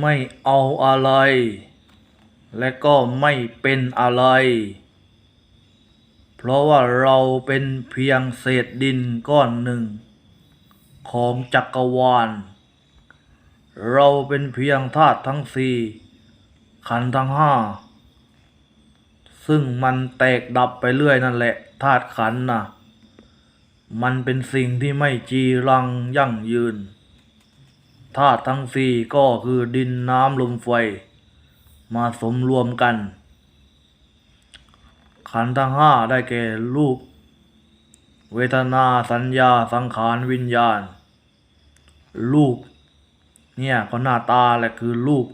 ไม่เอาอะไร และก็ไม่เป็นอะไร เพราะว่าเราเป็นเพียงเศษดินก้อนหนึ่ง ของจักรวาล เราเป็นเพียงธาตุทั้งสี่ขันทั้งห้า ซึ่งมันแตกดับไปเรื่อยนั่นแหละธาตุขันธ์น่ะ มันเป็นสิ่งที่ไม่จีรังยั่งยืน ธาตุทั้งสี่ก็คือดินน้ำลมไฟ มาสมรวมกัน ขันธ์ทั้งห้าได้แก่รูป เวทนาสัญญาสังขารวิญญาณ รูป เนี่ยก็หน้าตาแหละคือรูป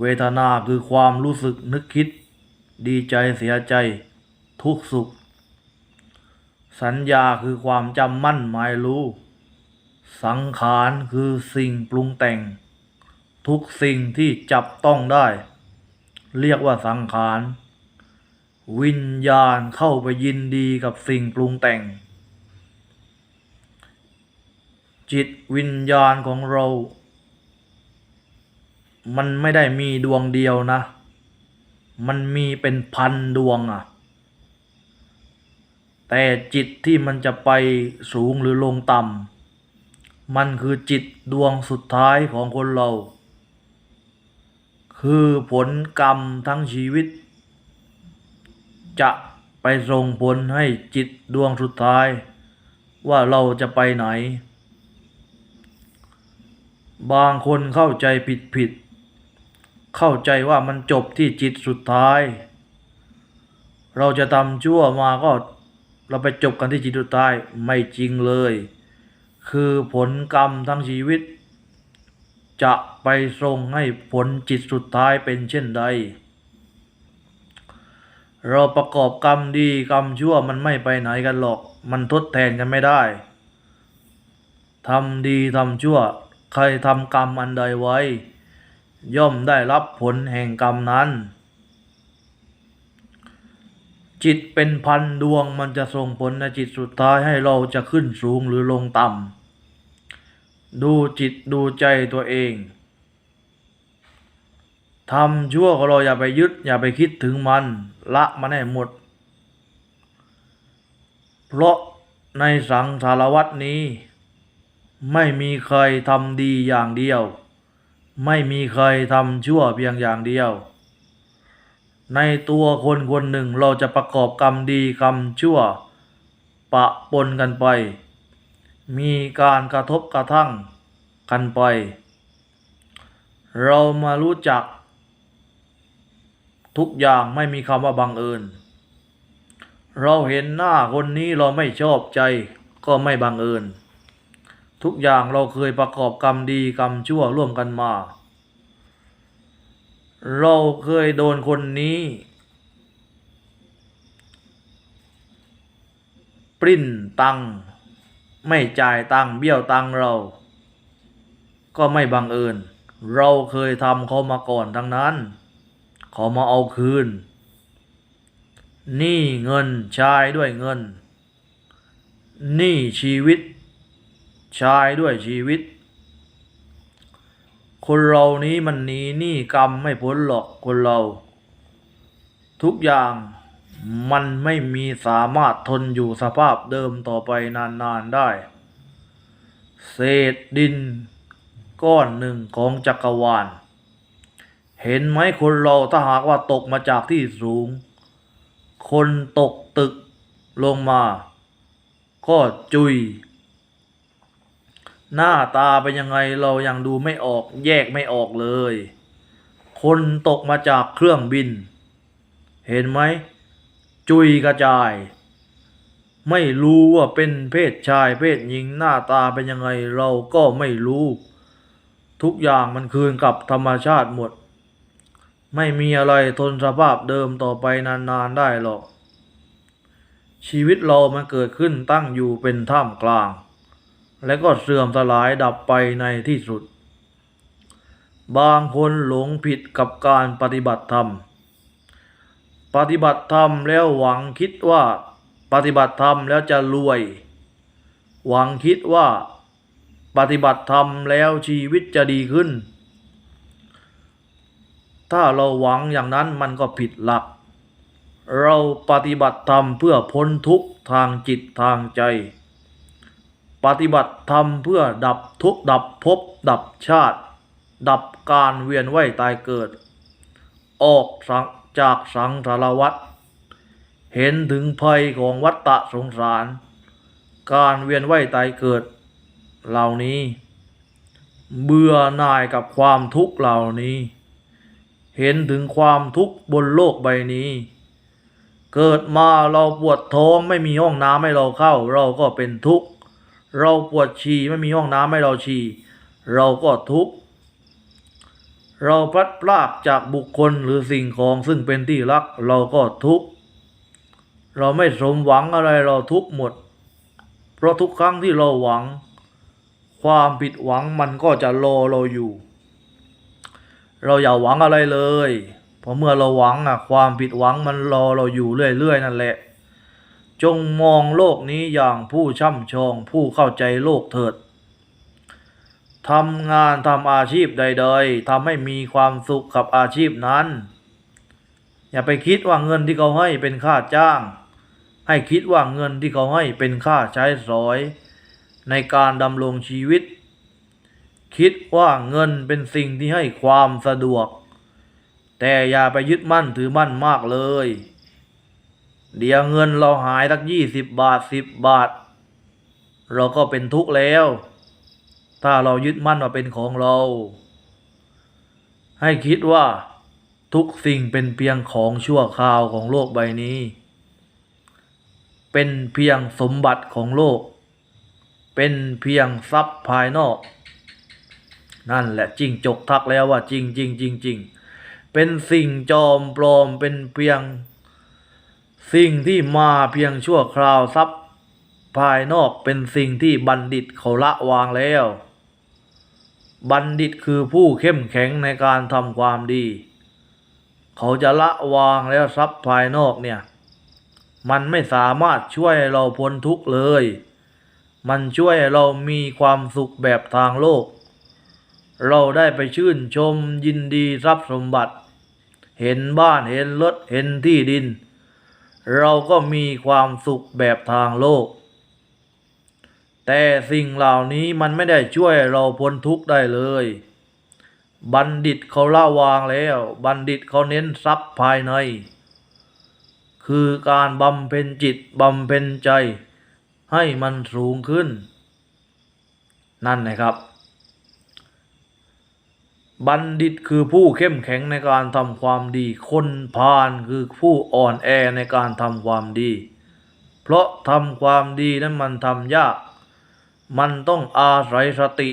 เวทนาคือความรู้สึกนึกคิด ดีใจเสียใจ ทุกข์สุข สัญญาคือความจำมั่นหมายรู้ สังขารคือสิ่งปรุงแต่ง ทุกสิ่งที่จับต้องได้ เรียกว่าสังขาร วิญญาณเข้าไปยินดีกับสิ่งปรุงแต่ง จิตวิญญาณของเรา มันไม่ได้มีดวงเดียวนะ มันมีเป็นพันดวงอะ่ะแต่จิตที่มันจะไปสูงหรือลงต่ำ มันคือจิตดวงสุดท้ายของคนเรา คือผลกรรมทั้งชีวิต จะไปส่งผลให้จิตดวงสุดท้าย ว่าเราจะไปไหน บางคนเข้าใจผิดผิด เข้าใจว่ามันจบที่จิตสุดท้าย เราจะทำชั่วมาก็เราไปจบกันที่จิตสุดท้ายไม่จริงเลย คือผลกรรมทั้งชีวิต จะไปส่งให้ผลจิตสุดท้ายเป็นเช่นใด เราประกอบกรรมดีกรรมชั่วมันไม่ไปไหนกันหรอก มันทดแทนกันไม่ได้ทำดีทำชั่ว ใครทำกรรมอันใดไว้ ย่อมได้รับผลแห่งกรรมนั้น จิตเป็นพันดวงมันจะส่งผลในจิตสุดท้ายให้เราจะขึ้นสูงหรือลงต่ำ จิตดูใจตัวเองทำชั่วของเราอย่าไปยึดอย่าไปคิดถึงมันละมันให้หมด เพราะในสังสารวัตนี้ ไม่มีใครทำดีอย่างเดียว ไม่มีใครทำชั่วเพียงอย่างเดียว ในตัวคนคนหนึ่งเราจะประกอบกรรมดีกรรมชั่ว ปะปนกันไป มีการกระทบกระทั่งกันไป เรามารู้จัก ทุกอย่างไม่มีคำว่าบังเอิญ เราเห็นหน้าคนนี้เราไม่ชอบใจก็ไม่บังเอิญ ทุกอย่างเราเคยประกอบกรรมดีกรรมชั่วร่วมกันมา เราเคยโดนคนนี้ปริ้นตัง ไม่จ่ายตังค์เบี้ยวตังค์เรา ก็ไม่บังเอิญ เราเคยทำเขามาก่อนทั้งนั้น เขามาเอาคืน นี้เงินใช้ด้วยเงิน นี้ชีวิตใช้ด้วยชีวิต คนเรานี้มันหนีหนี้กรรมไม่พ้นหรอกคนเรา ทุกอย่าง มันไม่มีสามารถทนอยู่สภาพเดิมต่อไปนานๆได้ เศษดินก้อนหนึ่งของจักรวาล เห็นไหมคนเราถ้าหากว่าตกมาจากที่สูง คนตกตึกลงมา ก็จุย หน้าตาเป็นยังไงเรายังดูไม่ออกแยกไม่ออกเลย คนตกมาจากเครื่องบิน เห็นไหม จุยกระจาย ไม่รู้ว่าเป็นเพศชายเพศหญิงหน้าตาเป็นยังไงเราก็ไม่รู้ ทุกอย่างมันคืนกับธรรมชาติหมด ไม่มีอะไรทนสภาพเดิมต่อไปนานๆได้หรอก ชีวิตเรามันเกิดขึ้นตั้งอยู่เป็นท่ามกลาง และก็เสื่อมสลายดับไปในที่สุด บางคนหลงผิดกับการปฏิบัติธรรม ปฏิบัติธรรมแล้วหวังคิดว่า ปฏิบัติธรรมแล้วจะรวย หวังคิดว่า ปฏิบัติธรรมแล้วชีวิตจะดีขึ้น ถ้าเราหวังอย่างนั้นมันก็ผิดหลัก เราปฏิบัติธรรมเพื่อพ้นทุกข์ทางจิตทางใจ ปฏิบัติธรรมเพื่อดับทุกข์ดับภพดับชาติ ดับการเวียนว่ายตายเกิด ออกสัง จากสังสารวัฏเห็นถึงภัยของวัฏฏะสงสาร การเวียนว่ายตายเกิดเหล่านี้ เบื่อหน่ายกับความทุกข์เหล่านี้ เห็นถึงความทุกข์บนโลกใบนี้ เกิดมาเราปวดท้องไม่มีห้องน้ำให้เราเข้า เราก็เป็นทุกข์ เราปวดฉี่ไม่มีห้องน้ำให้เราฉี่ เราก็ทุกข์ เราพลัดพรากจากบุคคลหรือสิ่งของซึ่งเป็นที่รักเราก็ทุกข์เราไม่สมหวังอะไรเราทุกข์หมด เพราะทุกครั้งที่เราหวัง ความผิดหวังมันก็จะรอเราอยู่ เราอย่าหวังอะไรเลยเพราะเมื่อเราหวังอะความผิดหวังมันรอเราอยู่เรื่อยๆนั่นแหละ จงมองโลกนี้อย่างผู้ช่ำชองผู้เข้าใจโลกเถิด ทำงานทำอาชีพใด ๆทำให้มีความสุขกับอาชีพนั้น อย่าไปคิดว่าเงินที่เขาให้เป็นค่าจ้าง ให้คิดว่าเงินที่เขาให้เป็นค่าใช้สอย ในการดำรงชีวิต คิดว่าเงินเป็นสิ่งที่ให้ความสะดวก แต่อย่าไปยึดมั่นถือมั่นมากเลย เดี๋ยวเงินเราหายสักยี่สิบบาทสิบบาท เราก็เป็นทุกข์แล้ว ถ้าเรายึดมั่นว่าเป็นของเรา ให้คิดว่าทุกสิ่งเป็นเพียงของชั่วคราวของโลกใบนี้ เป็นเพียงสมบัติของโลก เป็นเพียงทรัพย์ภายนอก นั่นแหละจริงจกทักแล้วว่าจริงจริงจริงจริงเป็นสิ่งจอมปลอมเป็นเพียง สิ่งที่มาเพียงชั่วคราวทรัพย์ภายนอกเป็นสิ่งที่บัณฑิตเขาละวางแล้ว บัณฑิตคือผู้เข้มแข็งในการทำความดี เขาจะละวางแล้วทรัพย์ภายนอกเนี่ย มันไม่สามารถช่วยเราพ้นทุกข์เลย มันช่วยเรามีความสุขแบบทางโลก เราได้ไปชื่นชมยินดีทรัพย์สมบัติ เห็นบ้านเห็นรถเห็นที่ดิน เราก็มีความสุขแบบทางโลก แต่สิ่งเหล่านี้มันไม่ได้ช่วยเราพ้นทุกข์ได้เลย บัณฑิตเขาละวางแล้ว บัณฑิตเขาเน้นทรัพย์ภายใน คือการบำเพ็ญจิตบำเพ็ญใจ ให้มันสูงขึ้น นั่นนะครับ บัณฑิตคือผู้เข้มแข็งในการทำความดี คนพาลคือผู้อ่อนแอในการทำความดี เพราะทำความดีนั้นมันทำยาก มันต้องอาศัยสติ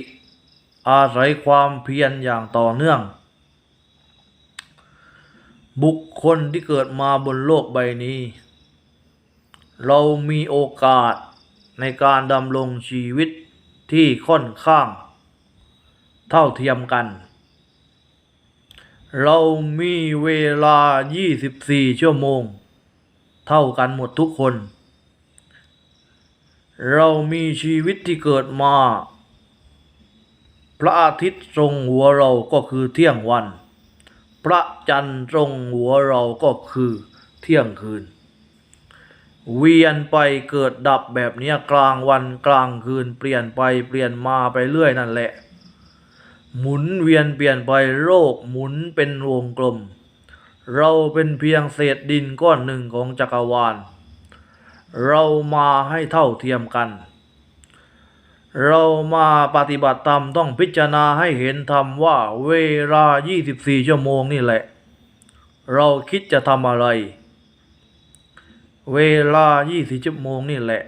อาศัยความเพียรอย่างต่อเนื่อง บุคคลที่เกิดมาบนโลกใบนี้ เรามีโอกาสในการดำรงชีวิตที่ค่อนข้าง เท่าเทียมกัน เรามีเวลา 24 ชั่วโมง เท่ากันหมดทุกคน เรามีชีวิตที่เกิดมา พระอาทิตย์ทรงหัวเราก็คือเที่ยงวัน พระจันทร์ตรงหัวเราก็คือเที่ยงคืน เวียนไปเกิดดับแบบนี้กลางวันกลางคืนเปลี่ยนไปเปลี่ยนมาไปเรื่อยนั่นแหละ หมุนเวียนเปลี่ยนไปโลกหมุนเป็นวงกลม เราเป็นเพียงเศษดินก้อนหนึ่งของจักรวาล เรามาให้เท่าเทียมกัน เรามาปฏิบัติธรรมต้องพิจารณาให้เห็นธรรมว่าเวลา 24 ชั่วโมงนี่แหละ เราคิดจะทำอะไร เวลา 24 ชั่วโมงนี่แหละ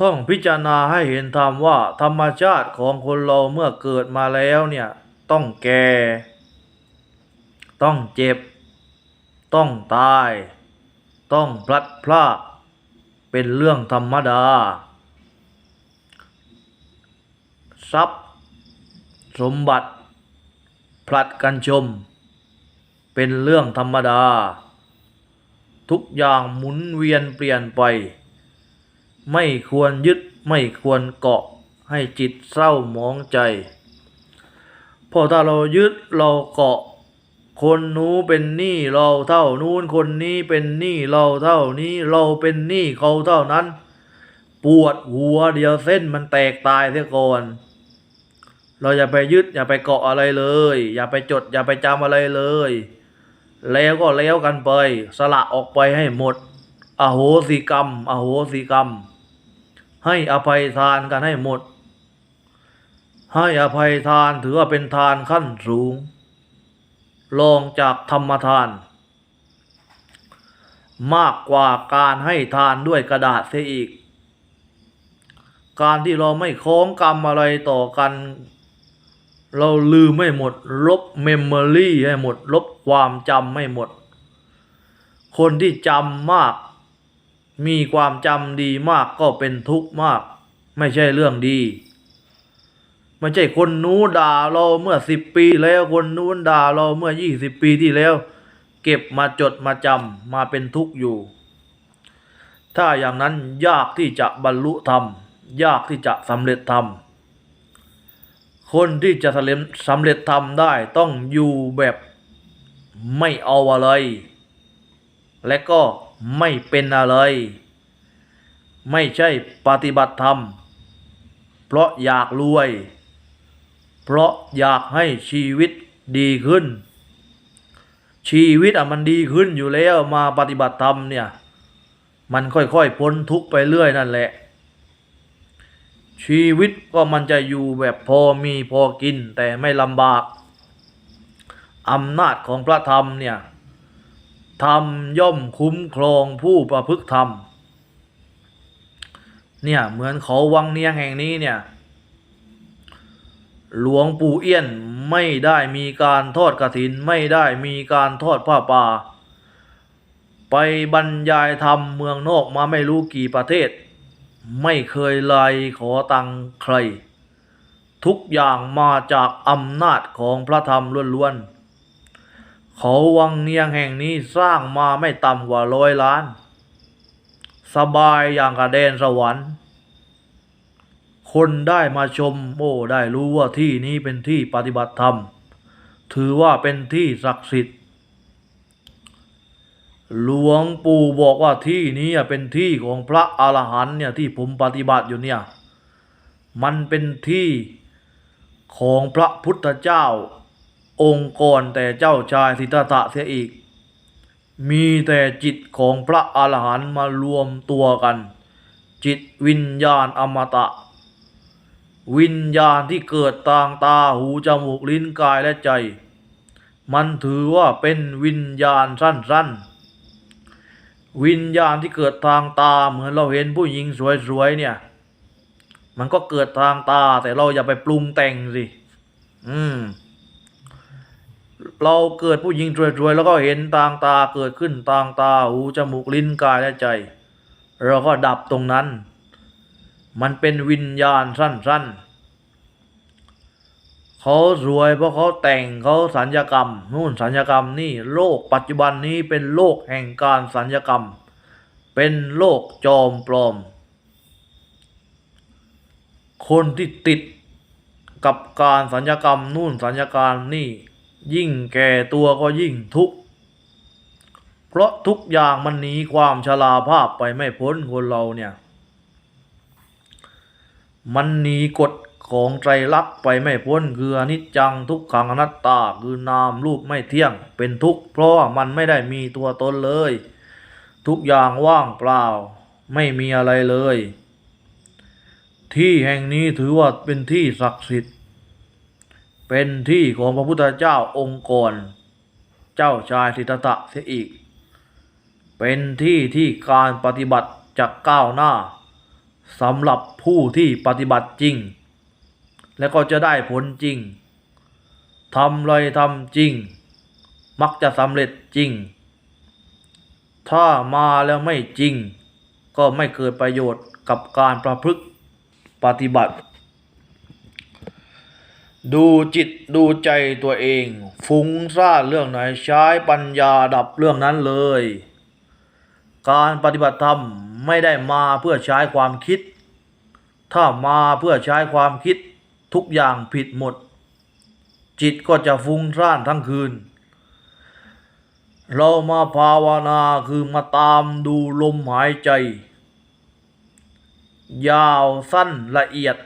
ต้องพิจารณาให้เห็นธรรมว่าธรรมชาติของคนเราเมื่อเกิดมาแล้วเนี่ยต้องแก่ ต้องเจ็บ ต้องตาย ต้องพลัดพรากเป็นเรื่องธรรมดา ทรัพย์ สมบัติผลัดกันชม เป็นเรื่องธรรมดา ทุกอย่างหมุนเวียนเปลี่ยนไป ไม่ควรยึดไม่ควรเกาะให้จิตเศร้าหมองใจเพอถ้าเรายึดเราเกาะ คนนู้เป็นหนี้เราเท่านู้นคนนี้เป็นหนี้เราเท่านี้เราเป็นหนี้เขาเท่านั้น ปวดหัวเดียวเส้นมันแตกตายเสียก่อนเราอย่าไปยึดอย่าไปเกาะอะไรเลย อย่าไปจด อย่าไปจำอะไรเลย แล้วก็แล้วกันไป สละออกไปให้หมด อโหสิกรรม อโหสิกรรม ให้อภัยทานกันให้หมด ให้อภัยทานถือว่าเป็นทานขั้นสูง ลองจากธรรมทาน มากกว่าการให้ทานด้วยกระดาษเสียอีก การที่เราไม่คล้องกรรมอะไรต่อกัน เราลืมไม่หมด ลบเมมโมรี่ให้หมด ลบความจำไม่หมด คนที่จำมาก มีความจำดีมากก็เป็นทุกข์มาก ไม่ใช่เรื่องดี ไม่ใช่คนนู้นด่าเราเมื่อสิบปีแล้วคนนู้นด่าเราเมื่อยี่สิบปีที่แล้ว เก็บมาจดมาจำมาเป็นทุกข์อยู่ ถ้าอย่างนั้นยากที่จะบรรลุธรรม ยากที่จะสำเร็จธรรม คนที่จะสำเร็จสำเร็จธรรมได้ต้องอยู่แบบไม่เอาอะไร และก็ไม่เป็นอะไร ไม่ใช่ปฏิบัติธรรม เพราะอยากรวย เพราะอยากให้ชีวิตดีขึ้น ชีวิตอะมันดีขึ้นอยู่แล้วมาปฏิบัติธรรมเนี่ย มันค่อยๆพ้นทุกข์ไปเรื่อยนั่นแหละ ชีวิตก็มันจะอยู่แบบพอมีพอกินแต่ไม่ลำบากอำนาจของพระธรรมเนี่ยธรรมย่อมคุ้มครองผู้ประพฤติธรรมเนี่ยเหมือนเขาวังเนียงแห่งนี้เนี่ย หลวงปู่เอี้ยนไม่ได้มีการทอดกฐิน ไม่ได้มีการทอดผ้าป่า ไปบรรยายธรรมเมืองนอกมาไม่รู้กี่ประเทศ ไม่เคยไลยขอตังใคร ทุกอย่างมาจากอำนาจของพระธรรมล้วนๆ เขาวังเนียงแห่งนี้สร้างมาไม่ต่ำกว่าร้อยล้าน สบายอย่างกระเดนสวรรค์ คนได้มาชมโอ้ได้รู้ว่าที่นี้เป็นที่ปฏิบัติธรรม ถือว่าเป็นที่ศักดิ์สิทธิ์ หลวงปู่บอกว่าที่นี้เป็นที่ของพระอรหันต์เนี่ยที่ผมปฏิบัติอยู่เนี่ย มันเป็นที่ของพระพุทธเจ้า องค์ก่อนแต่เจ้าชายสิทธัตถะเสียอีก มีแต่จิตของพระอรหันต์มารวมตัวกัน จิตวิญญาณอมตะ วิญญาณที่เกิดทางตาหูจมูกลิ้นกายและใจ มันถือว่าเป็นวิญญาณสั้นๆ วิญญาณที่เกิดทางตาเหมือนเราเห็นผู้หญิงสวยๆเนี่ย มันก็เกิดทางตาแต่เราอย่าไปปรุงแต่งสิอืมเราเกิดผู้หญิงสวยๆแล้วก็เห็นทางตาเกิดขึ้นทางตาหูจมูกลิ้นกายและใจ เราก็ดับตรงนั้น มันเป็นวิญญาณสั้นๆ เขาสวยเพราะเขาแต่งเขาสัญญกรรมนู่นสัญญกรรมนี่โลกปัจจุบันนี้เป็นโลกแห่งการสัญญกรรม เป็นโลกจอมปลอม คนที่ติดกับการสัญญกรรมนู่นสัญญการนี่ยิ่งแก่ตัวก็ยิ่งทุกข์เพราะทุกอย่างมันหนีความชราภาพไปไม่พ้นคนเราเนี่ย มันหนีกฎของไตรลักษณ์ไปไม่พ้นคืออนิจจังทุกขังอนัตตาคือนามรูปไม่เที่ยงเป็นทุกข์เพราะมันไม่ได้มีตัวตนเลย ทุกอย่างว่างเปล่า ไม่มีอะไรเลย ที่แห่งนี้ถือว่าเป็นที่ศักดิ์สิทธิ์ เป็นที่ของพระพุทธเจ้าองค์ก่อน เจ้าชายสิทธัตถะเสียอีก เป็นที่ที่การปฏิบัติจะก้าวหน้า สำหรับผู้ที่ปฏิบัติจริง และก็จะได้ผลจริงทำเลยทำจริง มักจะสำเร็จจริง ถ้ามาแล้วไม่จริง ก็ไม่เกิดประโยชน์กับการประพฤติปฏิบัติ ดูจิตดูใจตัวเอง ฟุ้งซ่านเรื่องไหนใช้ปัญญาดับเรื่องนั้นเลย การปฏิบัติธรรมไม่ได้มาเพื่อใช้ความคิด ถ้ามาเพื่อใช้ความคิดทุกอย่างผิดหมด จิตก็จะฟุ้งซ่านทั้งคืน เรามาภาวนาคือมาตามดูลมหายใจ ยาวสั้นละเอียด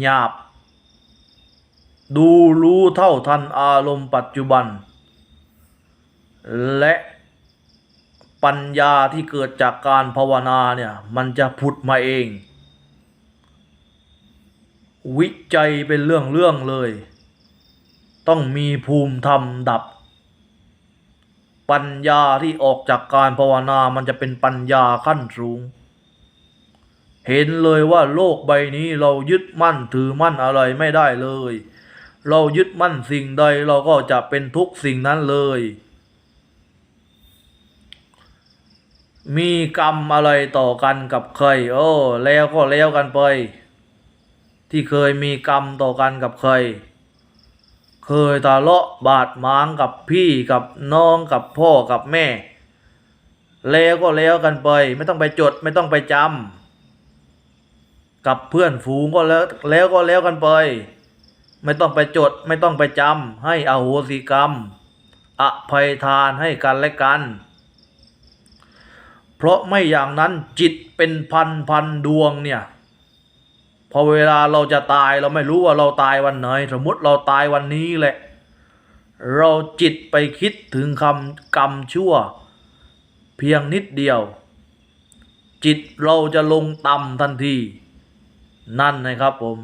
หยาบ ดูรู้เท่าทันอารมณ์ปัจจุบัน และ ปัญญาที่เกิดจากการภาวนาเนี่ยมันจะผุดมาเอง วิจัยเป็นเรื่องเรื่องเลย ต้องมีภูมิธรรมดับ ปัญญาที่ออกจากการภาวนามันจะเป็นปัญญาขั้นสูง เห็นเลยว่าโลกใบนี้เรายึดมั่นถือมั่นอะไรไม่ได้เลย เรายึดมั่นสิ่งใดเราก็จะเป็นทุกสิ่งนั้นเลย มีกรรมอะไรต่อกันกับใครโอ้แล้วก็แล้วกันไป ที่เคยมีกรรมต่อกันกับใคร เคยทะเลาะบาดหมางกับพี่กับน้องกับพ่อกับแม่ แล้วก็แล้วกันไป ไม่ต้องไปจดไม่ต้องไปจำกับเพื่อนฝูงก็แล้วแล้วก็แล้วกันไป ไม่ต้องไปจดไม่ต้องไปจำให้อโหสิกรรม อภัยทานให้กันและกัน เพราะไม่อย่างนั้นจิตเป็นพันพันดวงเนี่ยพอเวลาเราจะตายเราไม่รู้ว่าเราตายวันไหน สมมติเราตายวันนี้แหละ เราจิตไปคิดถึงคำกรรมชั่ว เพียงนิดเดียว จิตเราจะลงต่ำทันที นั่นนะครับผม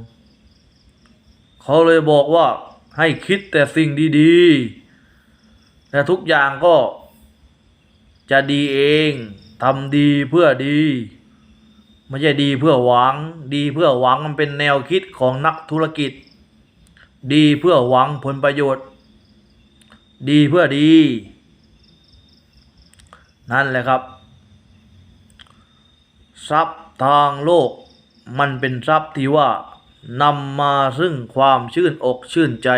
เขาเลยบอกว่าให้คิดแต่สิ่งดีๆแต่ทุกอย่างก็จะดีเอง ทำดีเพื่อดี ไม่ใช่ดีเพื่อหวัง ดีเพื่อหวังมันเป็นแนวคิดของนักธุรกิจ ดีเพื่อหวังผลประโยชน์ ดีเพื่อดี นั่นแหละครับ ทรัพย์ทางโลก มันเป็นทรัพย์ที่ว่านำมาซึ่งความชื่นอกชื่นใจ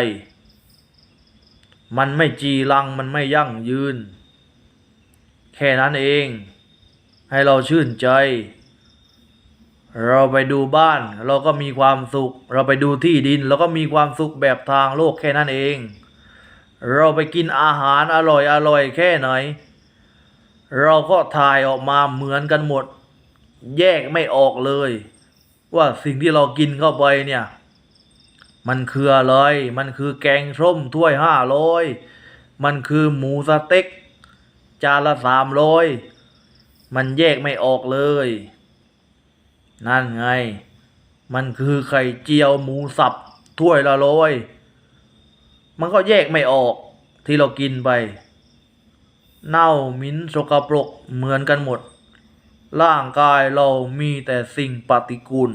มันไม่จีรังมันไม่ยั่งยืน แค่นั้นเอง ให้เราชื่นใจ เราไปดูบ้าน เราก็มีความสุข เราไปดูที่ดิน เราก็มีความสุขแบบทางโลกแค่นั้นเอง เราไปกินอาหารอร่อยอร่อยแค่ไหน เราก็ถ่ายออกมาเหมือนกันหมด แยกไม่ออกเลย ว่าสิ่งที่เรากินเข้าไปเนี่ย มันคืออะไร มันคือแกงส้มถ้วยห้าร้อยมันคือหมูสเต็กจานละสามร้อย มันแยกไม่ออกเลย นั่นไง มันคือไข่เจียวหมูสับถ้วยละร้อย มันก็แยกไม่ออกที่เรากินไป เน่ามิ้นสกปรกเหมือนกันหมด ร่างกายเรามีแต่สิ่งปฏิกูล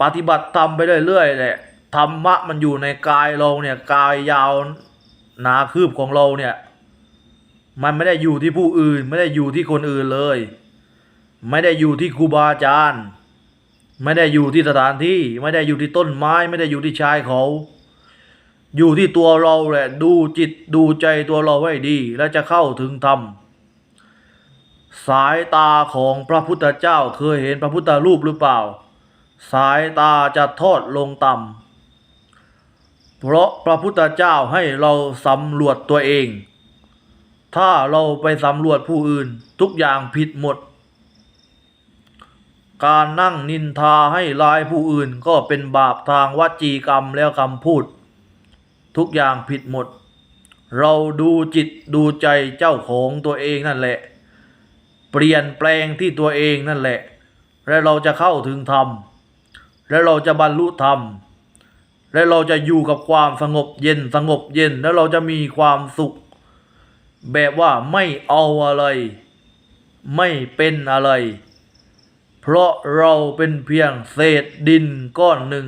ปฏิบัติธรรมไปเรื่อยๆแหละธรรมะมันอยู่ในกายเราเนี่ยกายยาวหนาคืบของเราเนี่ย มันไม่ได้อยู่ที่ผู้อื่น ไม่ได้อยู่ที่คนอื่นเลย ไม่ได้อยู่ที่ครูบาอาจารย์ ไม่ได้อยู่ที่สถานที่ ไม่ได้อยู่ที่ต้นไม้ ไม่ได้อยู่ที่ชายเขา อยู่ที่ตัวเราแหละดูจิตดูใจตัวเราไว้ดี แล้วจะเข้าถึงธรรมสายตาของพระพุทธเจ้าเคยเห็นพระพุทธรูปหรือเปล่า สายตาจะทอดลงต่ำเพราะพระพุทธเจ้าให้เราสำรวจตัวเอง ถ้าเราไปสำรวจผู้อื่นทุกอย่างผิดหมด การนั่งนินทาให้ร้ายผู้อื่นก็เป็นบาปทางวจีกรรมแล้วคำพูด ทุกอย่างผิดหมด เราดูจิตดูใจเจ้าของตัวเองนั่นแหละ เปลี่ยนแปลงที่ตัวเองนั่นแหละ และเราจะเข้าถึงธรรม และเราจะบรรลุธรรมและเราจะอยู่กับความสงบเย็นสงบเย็น แล้วเราจะมีความสุข แบบว่าไม่เอาอะไร ไม่เป็นอะไร เพราะเราเป็นเพียงเศษดินก้อนหนึ่ง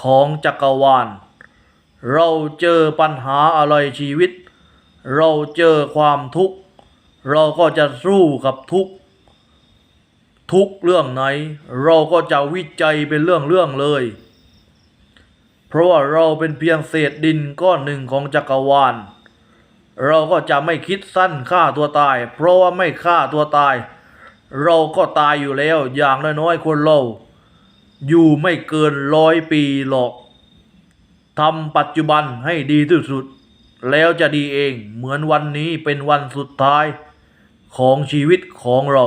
ของจักรวาล เราเจอปัญหาอะไรชีวิต เราเจอความทุกข์ เราก็จะสู้กับทุกข์ทุกเรื่องไหน เราก็จะวิจัยเป็นเรื่องเรื่องๆเลย เพราะว่าเราเป็นเพียงเศษดินก้อนหนึ่งของจักรวาล เราก็จะไม่คิดสั้นฆ่าตัวตาย เพราะว่าไม่ฆ่าตัวตาย เราก็ตายอยู่แล้วอย่างน้อยๆคนเราอยู่ไม่เกินร้อยปีหรอกทำปัจจุบันให้ดีที่สุด แล้วจะดีเองเหมือนวันนี้เป็นวันสุดท้ายของชีวิตของเรา